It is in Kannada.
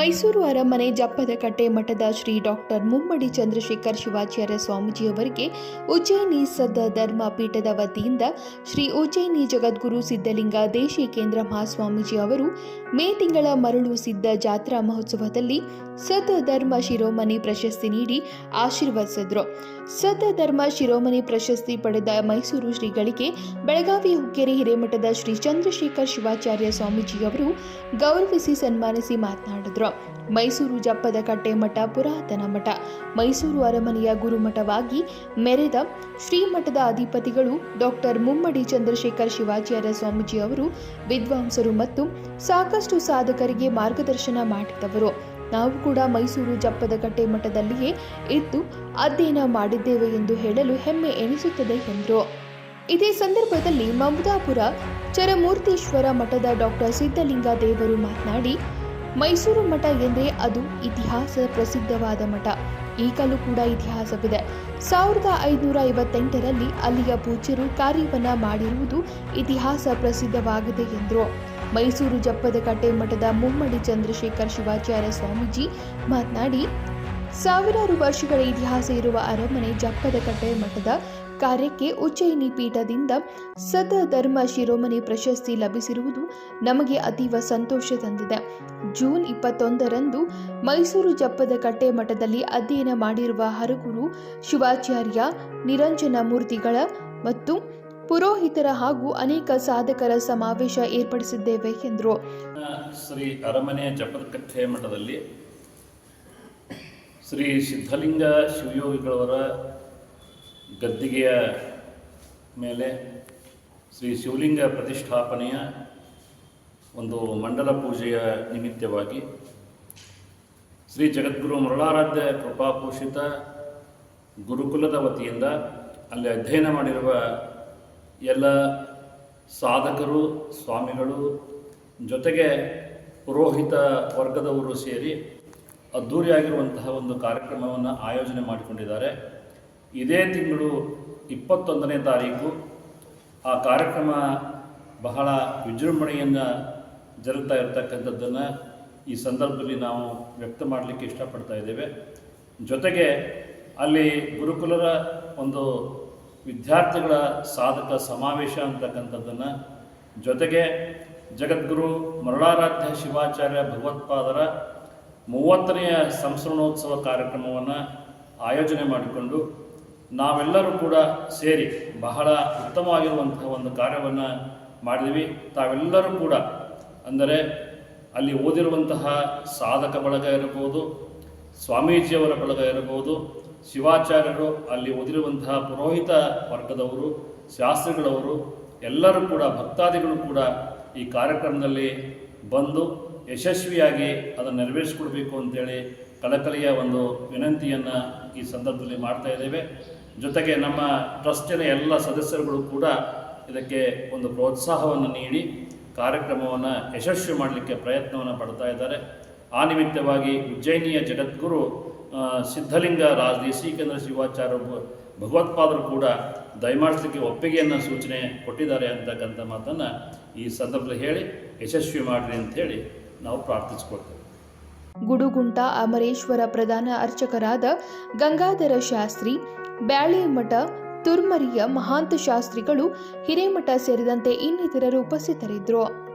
ಮೈಸೂರು ಅರಮನೆ ಜಪ್ಪದಕಟ್ಟೆ ಮಠದ ಶ್ರೀ ಡಾಕ್ಟರ್ ಮುಮ್ಮಡಿ ಚಂದ್ರಶೇಖರ್ ಶಿವಾಚಾರ್ಯ ಸ್ವಾಮೀಜಿಯವರಿಗೆ ಉಜ್ಜಯಿನಿ ಸದ್ದ ಧರ್ಮ ಪೀಠದ ವತಿಯಿಂದ ಶ್ರೀ ಉಜ್ಜಯಿನಿ ಜಗದ್ಗುರು ಸಿದ್ಧಲಿಂಗ ದೇಶಿಕೇಂದ್ರ ಮಹಾಸ್ವಾಮೀಜಿ ಅವರು ಮೇ ತಿಂಗಳ ಮರಳು ಸಿದ್ಧ ಜಾತ್ರಾ ಮಹೋತ್ಸವದಲ್ಲಿ ಸದ್ದ ಧರ್ಮ ಶಿರೋಮಣಿ ಪ್ರಶಸ್ತಿ ನೀಡಿ ಆಶೀರ್ವದಿಸಿದರು. ಸದ್ದ ಧರ್ಮ ಶಿರೋಮಣಿ ಪ್ರಶಸ್ತಿ ಪಡೆದ ಮೈಸೂರು ಶ್ರೀಗಳಿಗೆ ಬೆಳಗಾವಿ, ಹುಕ್ಕೇರಿ, ಹಿರೇಮಠದ ಶ್ರೀ ಚಂದ್ರಶೇಖರ್ ಶಿವಾಚಾರ್ಯ ಸ್ವಾಮೀಜಿಯವರು ಗೌರವಿಸಿ ಸನ್ಮಾನಿಸಿ ಮಾತನಾಡಿದ್ರು. ಮೈಸೂರು ಜಪ್ಪದ ಕಟ್ಟೆ ಮಠ ಪುರಾತನ ಮಠ. ಮೈಸೂರು ಅರಮನೆಯ ಗುರುಮಠವಾಗಿ ಮೆರೆದ ಶ್ರೀಮಠದ ಅಧಿಪತಿಗಳು ಡಾಕ್ಟರ್ ಮುಮ್ಮಡಿ ಚಂದ್ರಶೇಖರ್ ಶಿವಾಚಾರ್ಯ ಸ್ವಾಮೀಜಿ ಅವರು ವಿದ್ವಾಂಸರು ಮತ್ತು ಸಾಕಷ್ಟು ಸಾಧಕರಿಗೆ ಮಾರ್ಗದರ್ಶನ ಮಾಡಿದವರು. ನಾವು ಕೂಡ ಮೈಸೂರು ಜಪ್ಪದಕಟ್ಟೆ ಮಠದಲ್ಲಿಯೇ ಇದ್ದು ಅಧ್ಯಯನ ಮಾಡಿದ್ದೇವೆ ಎಂದು ಹೇಳಲು ಹೆಮ್ಮೆ ಎನಿಸುತ್ತದೆ ಎಂದರು. ಇದೇ ಸಂದರ್ಭದಲ್ಲಿ ಮಮದಾಪುರ ಚರಮೂರ್ತೀಶ್ವರ ಮಠದ ಡಾಕ್ಟರ್ ಸಿದ್ಧಲಿಂಗ ದೇವರು ಮಾತನಾಡಿ ಮೈಸೂರು ಮಠ ಎಂದರೆ ಅದು ಇತಿಹಾಸ ಪ್ರಸಿದ್ಧವಾದ ಮಠ. ಈಗಲೂ ಕೂಡ ಇತಿಹಾಸವಿದೆ. ಸಾವಿರದ ಐದುನೂರ ಐವತ್ತೆಂಟರಲ್ಲಿ ಅಲ್ಲಿಯ ಪೂಜ್ಯರು ಕಾರ್ಯವನ್ನ ಮಾಡಿರುವುದು ಇತಿಹಾಸ ಪ್ರಸಿದ್ಧವಾಗಿದೆ ಎಂದರು. ಮೈಸೂರು ಜಪ್ಪದಕಟ್ಟೆ ಮಠದ ಮುಮ್ಮಡಿ ಚಂದ್ರಶೇಖರ್ ಶಿವಾಚಾರ್ಯ ಸ್ವಾಮೀಜಿ ಮಾತನಾಡಿ, ಸಾವಿರಾರು ವರ್ಷಗಳ ಇತಿಹಾಸ ಇರುವ ಅರಮನೆ ಜಪ್ಪದಕಟ್ಟೆ ಮಠದ ಕಾರ್ಯಕ್ಕೆ ಉಜ್ಜಯಿನಿ ಪೀಠದಿಂದ ಸತ ಧರ್ಮ ಶಿರೋಮಣಿ ಪ್ರಶಸ್ತಿ ಲಭಿಸಿರುವುದು ನಮಗೆ ಅತೀವ ಸಂತೋಷ ತಂದಿದೆ. ಜೂನ್ ಇಪ್ಪತ್ತೊಂದರಂದು ಮೈಸೂರು ಜಪ್ಪದ ಕಟ್ಟೆ ಮಠದಲ್ಲಿ ಅಧ್ಯಯನ ಮಾಡಿರುವ ಹರಗುರು, ಶಿವಾಚಾರ್ಯ, ನಿರಂಜನ ಮೂರ್ತಿಗಳ ಮತ್ತು ಪುರೋಹಿತರ ಹಾಗೂ ಅನೇಕ ಸಾಧಕರ ಸಮಾವೇಶ ಏರ್ಪಡಿಸಿದ್ದೇವೆ ಎಂದರು. ಶ್ರೀ ಅರಮನೆ ಜಪದಕಟ್ಟೆ ಮಠದಲ್ಲಿ ಶ್ರೀ ಸಿದ್ಧಲಿಂಗ ಶಿವಯೋಗಿಗಳವರ ಗದ್ದಿಗೆಯ ಮೇಲೆ ಶ್ರೀ ಶಿವಲಿಂಗ ಪ್ರತಿಷ್ಠಾಪನೆಯ ಒಂದು ಮಂಡಲ ಪೂಜೆಯ ನಿಮಿತ್ತವಾಗಿ ಶ್ರೀ ಜಗದ್ಗುರು ಮರುಳಾರಾಧ್ಯ ಕೃಪಾಪೋಷಿತ ಗುರುಕುಲದ ವತಿಯಿಂದ ಅಲ್ಲಿ ಅಧ್ಯಯನ ಮಾಡಿರುವ ಎಲ್ಲ ಸಾಧಕರು, ಸ್ವಾಮಿಗಳು ಜೊತೆಗೆ ಪುರೋಹಿತ ವರ್ಗದವರು ಸೇರಿ ಅದ್ಧೂರಿಯಾಗಿರುವಂತಹ ಒಂದು ಕಾರ್ಯಕ್ರಮವನ್ನು ಆಯೋಜನೆ ಮಾಡಿಕೊಂಡಿದ್ದಾರೆ. ಇದೇ ತಿಂಗಳು ಇಪ್ಪತ್ತೊಂದನೇ ತಾರೀಕು ಆ ಕಾರ್ಯಕ್ರಮ ಬಹಳ ವಿಜೃಂಭಣೆಯನ್ನು ಜರುಗ್ತಾ ಇರತಕ್ಕಂಥದ್ದನ್ನು ಈ ಸಂದರ್ಭದಲ್ಲಿ ನಾವು ವ್ಯಕ್ತ ಮಾಡಲಿಕ್ಕೆ ಇಷ್ಟಪಡ್ತಾ ಇದ್ದೇವೆ. ಜೊತೆಗೆ ಅಲ್ಲಿ ಗುರುಕುಲರ ಒಂದು ವಿದ್ಯಾರ್ಥಿಗಳ ಸಾಧಕ ಸಮಾವೇಶ ಅಂತಕ್ಕಂಥದ್ದನ್ನು, ಜೊತೆಗೆ ಜಗದ್ಗುರು ಮರುಳಾರಾಧ್ಯ ಶಿವಾಚಾರ್ಯ ಭಗವತ್ಪಾದರ ಮೂವತ್ತನೆಯ ಸಂಸ್ಮರಣೋತ್ಸವ ಕಾರ್ಯಕ್ರಮವನ್ನು ಆಯೋಜನೆ ಮಾಡಿಕೊಂಡು ನಾವೆಲ್ಲರೂ ಕೂಡ ಸೇರಿ ಬಹಳ ಉತ್ತಮವಾಗಿರುವಂತಹ ಒಂದು ಕಾರ್ಯವನ್ನು ಮಾಡಿದ್ವಿ. ತಾವೆಲ್ಲರೂ ಕೂಡ ಅಂದರೆ ಅಲ್ಲಿ ಓದಿರುವಂತಹ ಸಾಧಕ ಬಳಗ ಇರಬಹುದು, ಸ್ವಾಮೀಜಿಯವರ ಬಳಗ ಇರಬಹುದು, ಶಿವಾಚಾರ್ಯರು ಅಲ್ಲಿ ಓದಿರುವಂತಹ ಪುರೋಹಿತ ವರ್ಗದವರು, ಶಾಸ್ತ್ರಿಗಳವರು, ಎಲ್ಲರೂ ಕೂಡ ಭಕ್ತಾದಿಗಳು ಕೂಡ ಈ ಕಾರ್ಯಕ್ರಮದಲ್ಲಿ ಬಂದು ಯಶಸ್ವಿಯಾಗಿ ಅದನ್ನು ನೆರವೇರಿಸಿಕೊಡ್ಬೇಕು ಅಂತೇಳಿ ಕಳಕಳಿಯ ಒಂದು ವಿನಂತಿಯನ್ನು ಈ ಸಂದರ್ಭದಲ್ಲಿ ಮಾಡ್ತಾ ಇದ್ದೇವೆ. ಜೊತೆಗೆ ನಮ್ಮ ಟ್ರಸ್ಟಿನ ಎಲ್ಲ ಸದಸ್ಯರುಗಳು ಕೂಡ ಇದಕ್ಕೆ ಒಂದು ಪ್ರೋತ್ಸಾಹವನ್ನು ನೀಡಿ ಕಾರ್ಯಕ್ರಮವನ್ನು ಯಶಸ್ವಿ ಮಾಡಲಿಕ್ಕೆ ಪ್ರಯತ್ನವನ್ನು ಪಡ್ತಾ ಇದ್ದಾರೆ. ಆ ನಿಮಿತ್ತವಾಗಿ ಉಜ್ಜಯಿನಿಯ ಜಗದ್ಗುರು ಸಿದ್ಧಲಿಂಗ ರಾಜ ಕೇಂದ್ರ ಶಿವಾಚಾರ್ಯ ಭಗವತ್ಪಾದರು ಕೂಡ ದಯಮಾಡಿಸಲಿಕ್ಕೆ ಒಪ್ಪಿಗೆಯನ್ನು ಸೂಚನೆ ಕೊಟ್ಟಿದ್ದಾರೆ ಅಂತಕ್ಕಂಥ ಮಾತನ್ನು ಈ ಸಂದರ್ಭದಲ್ಲಿ ಹೇಳಿ, ಯಶಸ್ವಿ ಮಾಡಿರಿ ಅಂಥೇಳಿ ನಾವು ಪ್ರಾರ್ಥಿಸ್ಕೊಳ್ತೇವೆ. ಗುಡುಗುಂಟ ಅಮರೇಶ್ವರ ಪ್ರಧಾನ ಅರ್ಚಕರಾದ ಗಂಗಾಧರ ಶಾಸ್ತ್ರಿ ಬ್ಯಾಳೆಮಠ ತುರ್ಮರಿಯ ಮಹಾಂತ ಶಾಸ್ತ್ರಿಗಳು ಹಿರೇಮಠ ಸೇರಿದಂತೆ ಇನ್ನಿತರರು ಉಪಸ್ಥಿತರಿದ್ದರು.